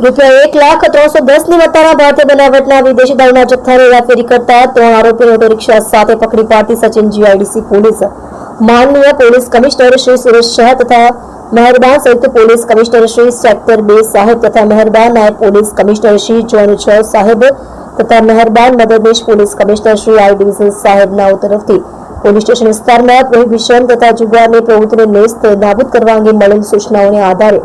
રૂપિયા એક લાખ ત્રણસો દસની મત્તાના ભારતીય બનાવટના વિદેશી દારૂના જથ્થાની હેરાફેરી કરતા ત્રણ આરોપીને ઓટો સાથે પકડી પાડતી સચિન જીઆઈડીસી પોલીસ. માનનીય પોલીસ કમિશનર શ્રી સુરેશ શાહ તથા મહેરબાન સંયુક્ત પોલીસ કમિશનર શ્રી સેક્ટર બે સાહેબ તથા મહેરબાન નાયબ પોલીસ કમિશનર શ્રી જોન છ સાહેબ તથા મહેરબાન મદદનીશ police commissioner Shri I division સાહેબના તરફથી. પોલીસ સ્ટેશન વિસ્તારમાં પ્રોહિબિશન તથા જુગારની પ્રવૃત્તિને નેસ્ત નાબૂદ કરવા અંગે મળેલ સૂચનાઓને આધારે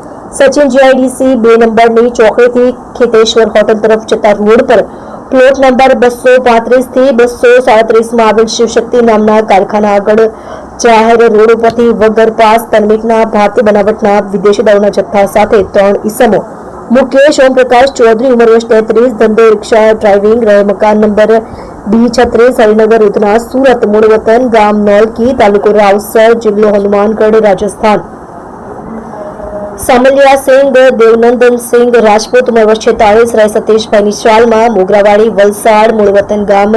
સચિન જીઆઈડીસી બે નંબરની ચોકડીથી ખેતેશ્વર હોટલ તરફ જતા રોડ પર પ્લોટ નંબર બસો પાંત્રીસથી બસો સાડત્રીસમાં આવેલ શિવશક્તિ નામના કારખાના આગળ જાહેર રોડ ઉપરથી વગર પાસ તનમિકના ભારતીય બનાવટના વિદેશી દારૂના જથ્થા સાથે ત્રણ ઈસમો, મુકેશ ઓમપ્રકાશ ચૌધરી, ઉંમર વર્ષ તેત્રીસ, ધંધો રિક્ષા, ડ્રાઇવિંગ, રહે મકાન નંબર બી છત્રીસ, હરિનગર, ઉધના, સુરત, મૂળ વતન, ગામ નોલકી, તાલુકો રાવસર, જિલ્લો હનુમાનગઢ, રાજસ્થાન. સામલિયા સિંઘ, દેવનંદન સિંઘ, રાજપૂત ઉંમર વર્ષ છેતાળીસ રહે સતીશભાઈ નિશાલમાં મોગરાવાડી, વલસાડ, મૂળવતન ગામ,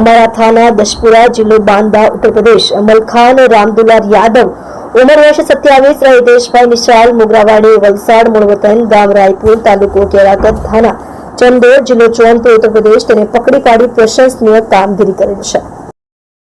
અમારા થાના, દશપુરા, જિલ્લો બાંદા, ઉત્તરપ્રદેશ, અમલખાન, રામદુલાર યાદવ, ઉંમર વર્ષ સત્યાવીસ રહે દેશભાઈ નિશાલ મોગરાવાડી, વલસાડ, મૂળવતન ગામ, રાયપુર તાલુકો કેરાકત થાના, ચંદોર, જિલ્લો ચોનપુર, ઉત્તરપ્રદેશ, તેને પકડી પાડી પ્રશંસનીય કામગીરી કરેલ છે.